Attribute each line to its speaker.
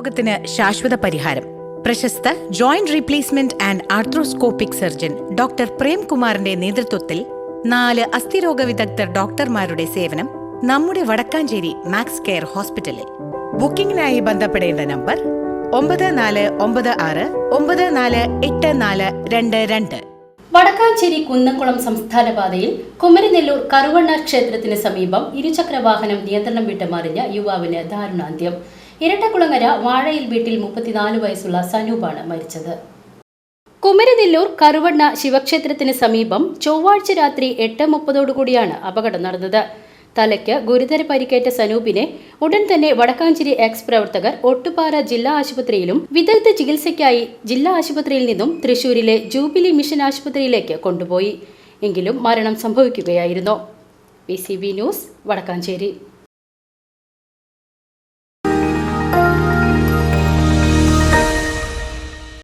Speaker 1: രോഗത്തിന് ശാശ്വത പരിഹാരം. പ്രശസ്ത joint replacement and arthroscopic surgeon doctor പ്രേംകുമാറിന്റെ നേതൃത്വത്തിൽ നാല് അസ്ഥിരോഗ വിദഗ്ധർ ഡോക്ടർമാരുടെ സേവനം നമ്മുടെ വടക്കാഞ്ചേരി മാക്സ് കെയർ ഹോസ്പിറ്റലിൽ. ബുക്കിംഗിനായി ബന്ധപ്പെടേണ്ട നമ്പർ ഒമ്പത് നാല് ഒമ്പത് ആറ് ഒമ്പത് നാല് എട്ട് നാല് രണ്ട് രണ്ട്.
Speaker 2: വടക്കാഞ്ചേരി കുന്നംകുളം സംസ്ഥാന പാതയിൽ കുമരനെല്ലൂർ കറുവണ്ണ ക്ഷേത്രത്തിന് സമീപം ഇരുചക്ര വാഹനം നിയന്ത്രണം വിട്ട് മറിഞ്ഞ യുവാവിന് ദാരുണാന്ത്യം. ഇരട്ടക്കുളങ്ങര വാഴയിൽ വീട്ടിൽ മുപ്പത്തിനാല് വയസ്സുള്ള സനൂപാണ് മരിച്ചത്. കുമരനെല്ലൂർ കറുവണ്ണ ശിവക്ഷേത്രത്തിന് സമീപം ചൊവ്വാഴ്ച രാത്രി എട്ട് മുപ്പതോടുകൂടിയാണ് അപകടം നടന്നത്. തലയ്ക്ക് ഗുരുതര പരിക്കേറ്റ സനൂപിനെ ഉടൻ തന്നെ വടക്കാഞ്ചേരി എക്സ് പ്രവർത്തകർ ഒട്ടുപാറ ജില്ലാ ആശുപത്രിയിലും വിദഗ്ധ ചികിത്സയ്ക്കായി ജില്ലാ ആശുപത്രിയിൽ നിന്നും തൃശൂരിലെ ജൂബിലി മിഷൻ ആശുപത്രിയിലേക്ക് കൊണ്ടുപോയി. എങ്കിലും മരണം സംഭവിക്കുകയായിരുന്നു. P news Vadakkanchery.